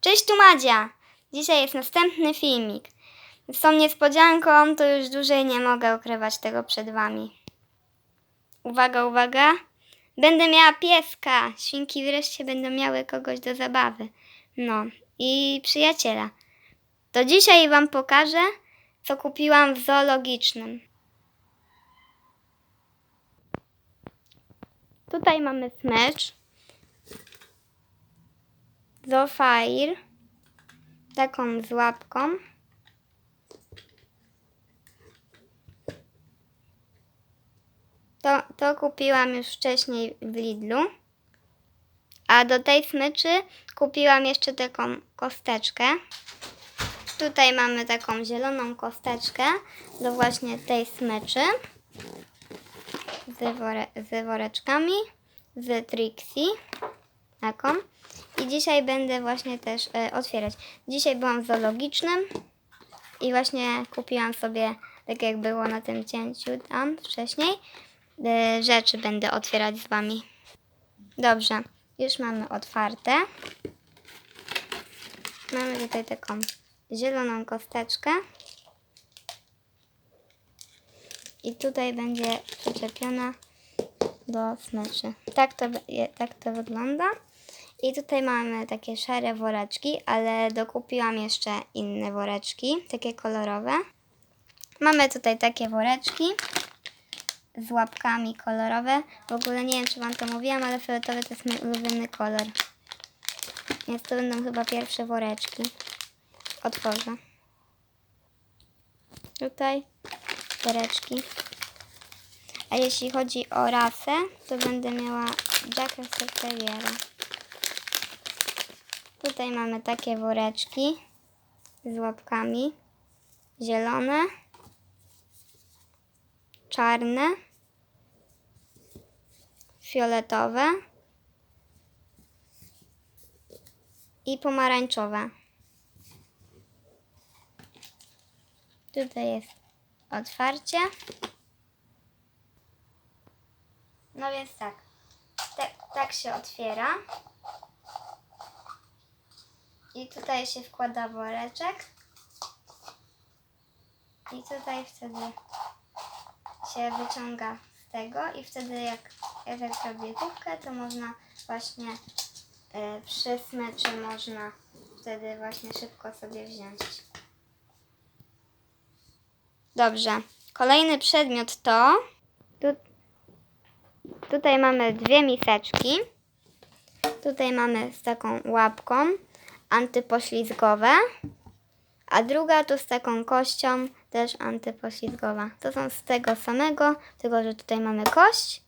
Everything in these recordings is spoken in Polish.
Cześć tu Madzia! Dzisiaj jest następny filmik. Z tą niespodzianką to już dłużej nie mogę ukrywać tego przed wami. Uwaga, uwaga! Będę miała pieska! Świnki wreszcie będą miały kogoś do zabawy. No i przyjaciela. To dzisiaj wam pokażę, co kupiłam w zoologicznym. Tutaj mamy smycz. Zofire. Taką z łapką. To, to kupiłam już wcześniej w Lidlu. A do tej smyczy kupiłam jeszcze taką kosteczkę. Tutaj mamy taką zieloną kosteczkę do właśnie tej smyczy z, wore, z woreczkami, z Trixie, taką. I dzisiaj będę właśnie też e, otwierać. Dzisiaj byłam w zoologicznym i właśnie kupiłam sobie, tak jak było na tym cięciu tam wcześniej, e, rzeczy będę otwierać z Wami. Dobrze, już mamy otwarte. Mamy tutaj taką zieloną kosteczkę. I tutaj będzie przyczepiona do smyczy. Tak to, tak to wygląda. I tutaj mamy takie szare woreczki, ale dokupiłam jeszcze inne woreczki, takie kolorowe. Mamy tutaj takie woreczki z łapkami kolorowe. W ogóle nie wiem, czy Wam to mówiłam, ale fioletowy to jest mój ulubiony kolor. Więc to będą chyba pierwsze woreczki. Otworzę. Tutaj woreczki. A jeśli chodzi o rasę, to będę miała Jacka Terriera. Tutaj mamy takie woreczki z łapkami. Zielone, czarne, fioletowe i pomarańczowe. Tutaj jest otwarcie. No więc tak. Te, tak się otwiera. I tutaj się wkłada woreczek. I tutaj wtedy się wyciąga z tego i wtedy jak ja tak robię kubkę, to można właśnie y, przy smyczy można wtedy właśnie szybko sobie wziąć. Dobrze. Kolejny przedmiot to tu, tutaj mamy dwie miseczki. Tutaj mamy z taką łapką antypoślizgowe, a druga tu z taką kością też antypoślizgowa. To są z tego samego, tylko że tutaj mamy kość,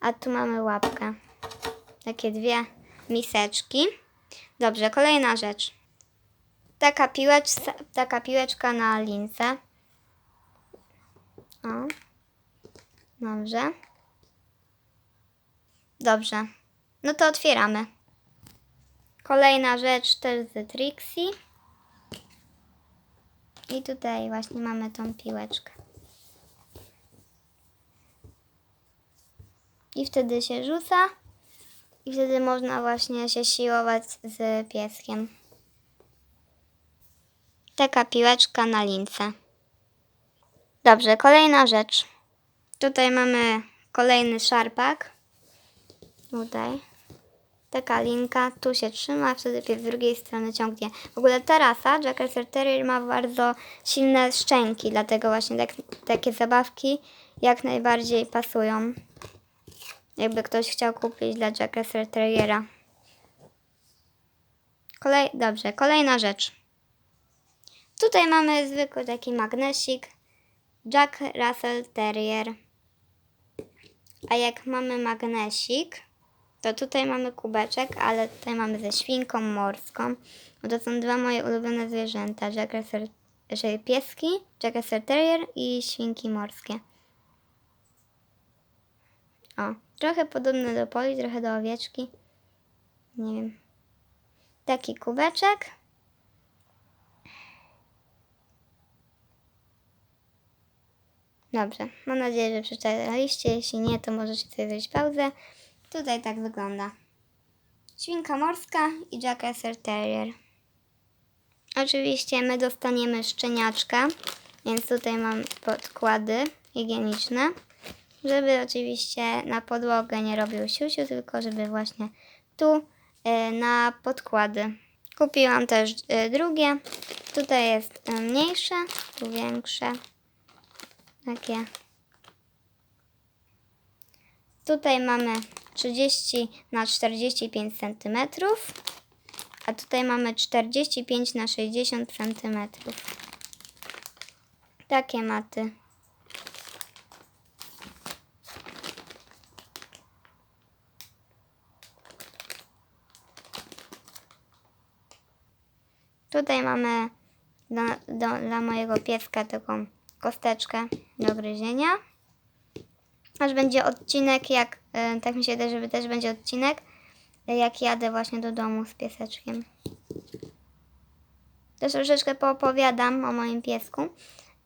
a tu mamy łapkę. Takie dwie miseczki. Dobrze, kolejna rzecz. Taka, taka piłeczka na lince. O. Dobrze. Dobrze. No to otwieramy. Kolejna rzecz też z Trixie. I tutaj właśnie mamy tą piłeczkę. I wtedy się rzuca. I wtedy można właśnie się siłować z pieskiem. Taka piłeczka na lince. Dobrze, kolejna rzecz. Tutaj mamy kolejny szarpak. Tutaj. Taka linka, tu się trzyma, wtedy pies z drugiej strony ciągnie. W ogóle ta rasa, Jack Russell Terrier ma bardzo silne szczęki, dlatego właśnie tak, takie zabawki jak najbardziej pasują. Jakby ktoś chciał kupić dla Jack Russell Terriera. Kolej, dobrze, kolejna rzecz. Tutaj mamy zwykły taki magnesik. Jack Russell Terrier. A jak mamy magnesik, to tutaj mamy kubeczek, ale tutaj mamy ze świnką morską. Bo to są dwa moje ulubione zwierzęta. Jack Russell, czyli pieski, Jack Russell Terrier i świnki morskie. O, trochę podobne do poli, trochę do owieczki. Nie wiem. Taki kubeczek. Dobrze, mam nadzieję, że przeczytaliście. Jeśli nie, to możecie sobie zrobić pauzę. Tutaj tak wygląda. Świnka morska i Jack Russell Terrier. Oczywiście my dostaniemy szczeniaczka, więc tutaj mam podkłady higieniczne, żeby oczywiście na podłogę nie robił siusiu, tylko żeby właśnie tu e, na podkłady. Kupiłam też e, drugie. Tutaj jest e, mniejsze, tu większe. Takie. Tutaj mamy 30 na 45 cm, a tutaj mamy 45 na 60 cm. Takie maty. Tutaj mamy do, do, dla mojego pieska taką kosteczkę do gryzienia. Aż będzie odcinek, jak e, tak mi się wydaje, że też będzie odcinek, jak jadę właśnie do domu z pieseczkiem. Też troszeczkę poopowiadam o moim piesku.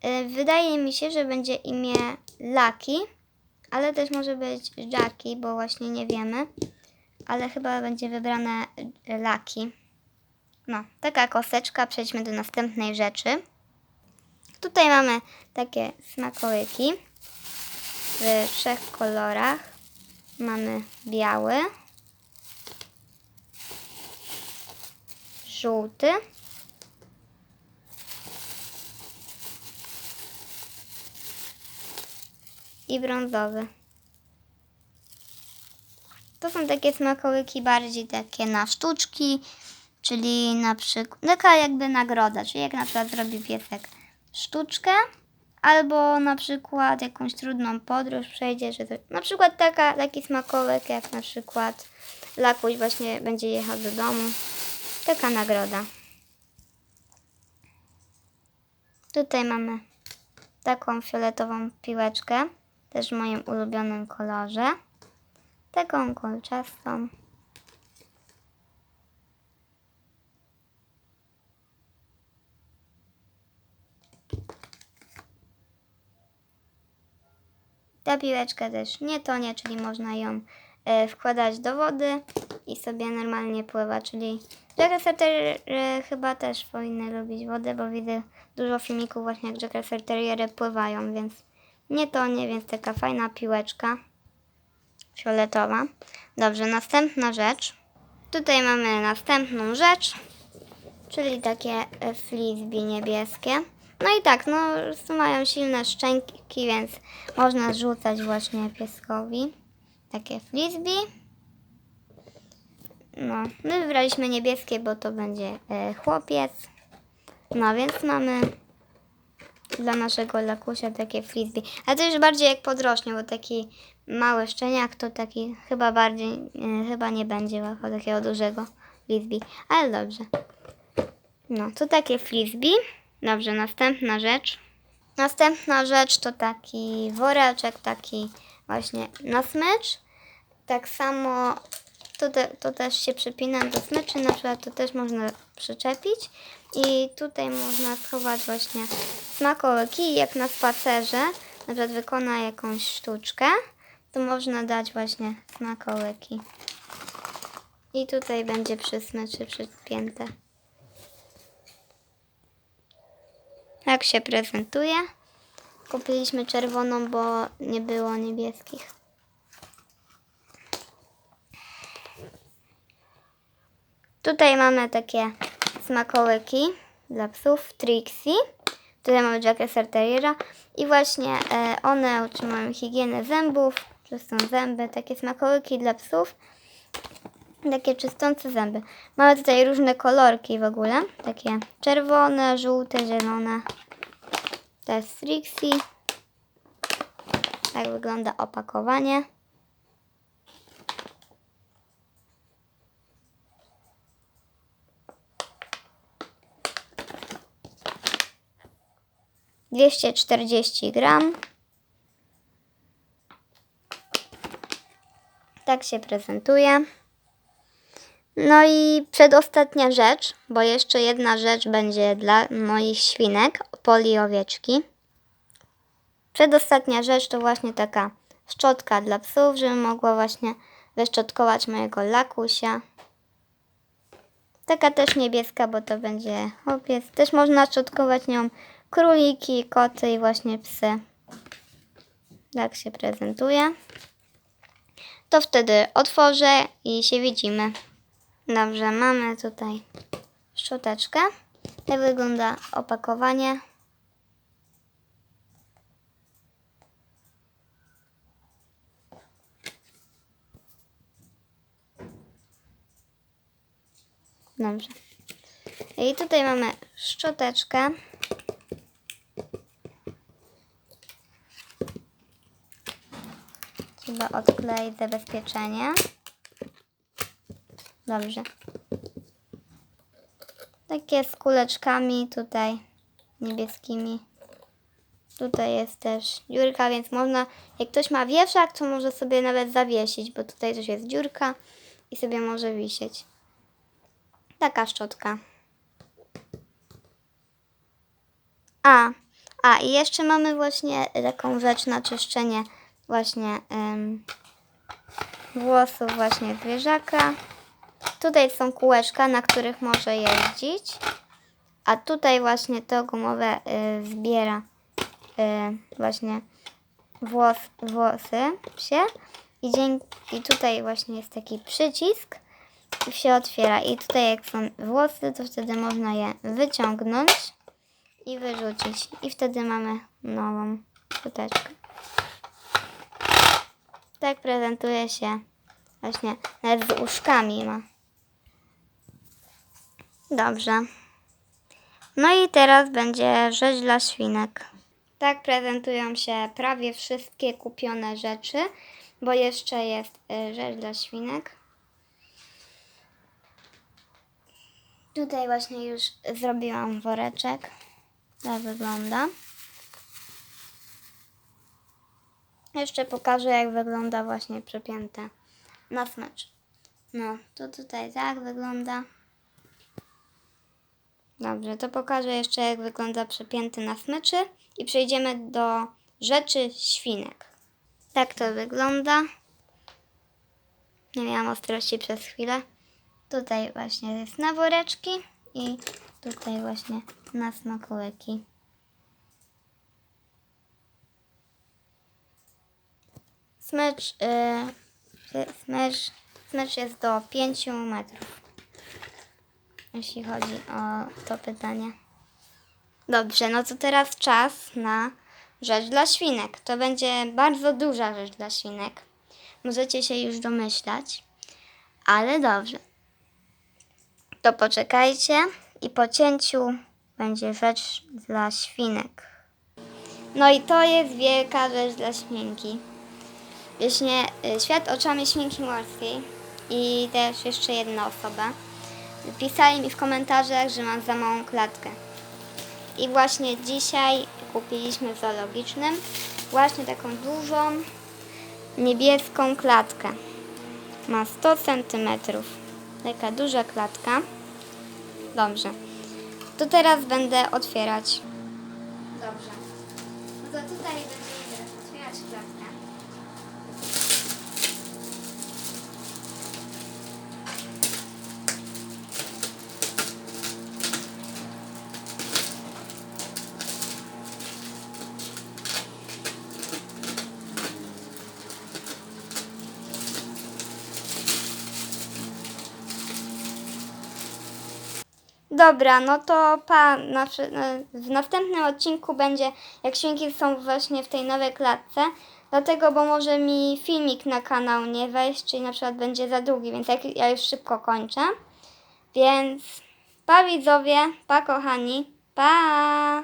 E, Wydaje mi się, że będzie imię Lucky, ale też może być Jackie, bo właśnie nie wiemy. Ale chyba będzie wybrane Lucky. No, taka kosteczka. Przejdźmy do następnej rzeczy. Tutaj mamy takie smakołyki w trzech kolorach. Mamy biały, żółty i brązowy. To są takie smakołyki bardziej takie na sztuczki, czyli na przykład taka jakby nagroda, czyli jak na przykład zrobi piesek sztuczkę, albo na przykład jakąś trudną podróż przejdzie, że to, na przykład taka, taki smakołyk jak na przykład Lakuś właśnie będzie jechał do domu. Taka nagroda. Tutaj mamy taką fioletową piłeczkę, też w moim ulubionym kolorze. Taką kolczastą. Ta piłeczka też nie tonie, czyli można ją e, wkładać do wody i sobie normalnie pływa, czyli Jack Terriery chyba też powinny lubić wodę, bo widzę dużo filmików właśnie jak Jack Terriery pływają, więc nie tonie, więc taka fajna piłeczka fioletowa. Dobrze, następna rzecz. Tutaj mamy następną rzecz, czyli takie e, frisbee niebieskie. No i tak, no mają silne szczęki, więc można rzucać właśnie pieskowi takie frisbee. No, my wybraliśmy niebieskie, bo to będzie e, chłopiec. No więc mamy dla naszego lakusia takie frisbee. Ale to już bardziej jak podrośnie, bo taki mały szczeniak to taki chyba bardziej, e, chyba nie będzie łapał takiego dużego frisbee. Ale dobrze. No, to takie frisbee. Dobrze, następna rzecz. Następna rzecz to taki woreczek, taki właśnie na smycz. Tak samo to, te, to też się przypina do smyczy, na przykład to też można przyczepić. I tutaj można schować właśnie smakołyki, jak na spacerze, na przykład wykona jakąś sztuczkę, to można dać właśnie smakołyki. I tutaj będzie przy smyczy przypięte. Jak się prezentuje? Kupiliśmy czerwoną, bo nie było niebieskich. Tutaj mamy takie smakołyki dla psów Trixie. Tutaj mamy Jacka Terriera i właśnie e, one utrzymują higienę zębów, czystą zęby, takie smakołyki dla psów, takie czystące zęby. Mamy tutaj różne kolorki w ogóle, takie czerwone, żółte, zielone. To jest Trixie. Tak wygląda opakowanie. Dwieście czterdzieści gram. Tak się prezentuje. No i przedostatnia rzecz, bo jeszcze jedna rzecz będzie dla moich świnek, poli owieczki. Przedostatnia rzecz to właśnie taka szczotka dla psów, żebym mogła właśnie wyszczotkować mojego lakusia. Taka też niebieska, bo to będzie chłopiec. Też można szczotkować nią króliki, koty i właśnie psy. Tak się prezentuje. To wtedy otworzę i się widzimy. Dobrze, mamy tutaj szczoteczkę. Tak wygląda opakowanie. Dobrze. I tutaj mamy szczoteczkę. Trzeba odkleić zabezpieczenie. Dobrze. Takie z kuleczkami tutaj niebieskimi. Tutaj jest też dziurka, więc można, jak ktoś ma wieszak, to może sobie nawet zawiesić, bo tutaj też jest dziurka i sobie może wisieć. Taka szczotka. A, a i jeszcze mamy właśnie taką rzecz na czyszczenie właśnie em, włosów właśnie zwierzaka. Tutaj są kółeczka, na których może jeździć. A tutaj właśnie to gumowe y, zbiera y, właśnie włos, włosy się. I, dzięki, I tutaj właśnie jest taki przycisk i się otwiera. I tutaj jak są włosy, to wtedy można je wyciągnąć i wyrzucić. I wtedy mamy nową szczoteczkę. Tak prezentuje się właśnie, nawet z uszkami ma. Dobrze. No i teraz będzie rzecz dla świnek. Tak prezentują się prawie wszystkie kupione rzeczy, bo jeszcze jest y, rzecz dla świnek. Tutaj właśnie już zrobiłam woreczek. Tak wygląda. Jeszcze pokażę, jak wygląda właśnie przepięte na smycz. No, to tutaj tak wygląda. Dobrze, to pokażę jeszcze, jak wygląda przepięty na smyczy i przejdziemy do rzeczy świnek. Tak to wygląda. Nie miałam ostrości przez chwilę. Tutaj właśnie jest na woreczki i tutaj właśnie na smakołyki. Smycz, yy, smycz, smycz jest do 5 metrów, jeśli chodzi o to pytanie. Dobrze, no to teraz czas na rzecz dla świnek. To będzie bardzo duża rzecz dla świnek. Możecie się już domyślać, ale dobrze. To poczekajcie i po cięciu będzie rzecz dla świnek. No i to jest wielka rzecz dla świnki. Właśnie y, Świat oczami świnki morskiej i też jeszcze jedna osoba pisali mi w komentarzach, że mam za małą klatkę. I właśnie dzisiaj kupiliśmy w zoologicznym właśnie taką dużą niebieską klatkę. Ma 100 cm. Taka duża klatka. Dobrze. To teraz będę otwierać. Dobrze. No to tutaj teraz otwierać klatkę. Dobra, no to pa, na, w następnym odcinku będzie, jak świnki są właśnie w tej nowej klatce. Dlatego, bo może mi filmik na kanał nie wejść, czyli na przykład będzie za długi, więc jak, ja już szybko kończę. Więc pa widzowie, pa kochani, pa!